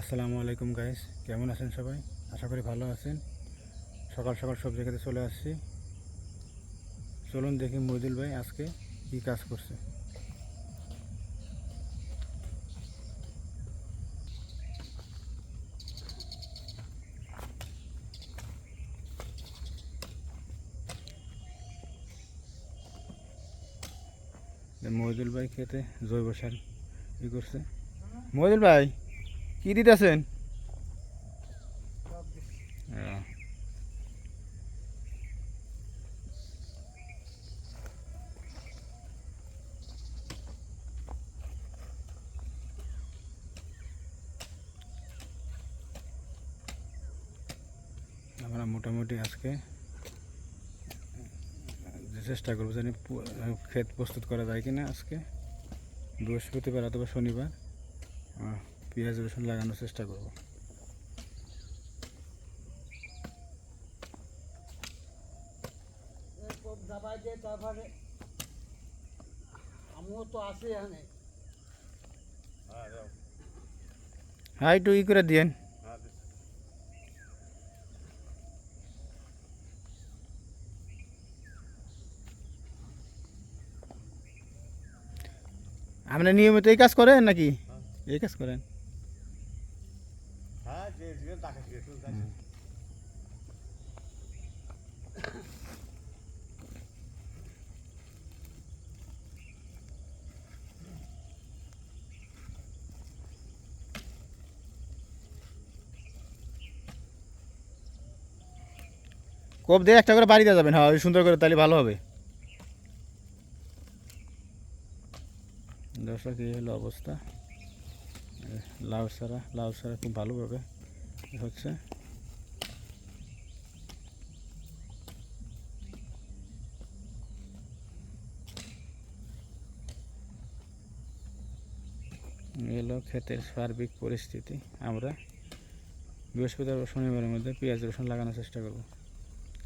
আসসালামু আলাইকুম গাইস কেমন আছেন সবাই? আশা করি ভালো আছেন। সকাল সকাল সব জায়গাতে চলে আসছি। চলুন দেখি মইদুল ভাই আজকে কি কাজ করছে। মহিদুল ভাই খেতে জৈব সার ই করছে? মহিদুল ভাই! কি দিতেছেন? আমরা মোটামুটি আজকে চেষ্টা করব জানি ক্ষেত প্রস্তুত করা যায় কিনা আজকে। বৃহস্পতিবার অথবা শনিবার। পেঁয়াজ রসুন লাগানোর চেষ্টা করব। তারপরে আমিও তো এখানে। হ্যাঁ একটু ই করে দিয়েন। আপনি নিয়মিত এই কাজ করেন নাকি? এই কাজ করেন? কোপ দিয়ে একটা করে বাড়িতে যাবেন হ্যাঁ সুন্দর করে, তাহলে ভালো হবে। দর্শক, এই হলো অবস্থা। লাউ সারা লাউ সারা খুব ভালোভাবে। হচ্ছে। এই হলো ক্ষেতের সার্বিক পরিস্থিতি। আমরা বৃহস্পতিবার ও শনিবারের মধ্যে পেঁয়াজ, রসুন লাগানোর চেষ্টা করব।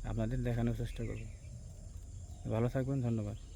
আপনাদের দেখানোর চেষ্টা করব। ভালো থাকবেন, ধন্যবাদ।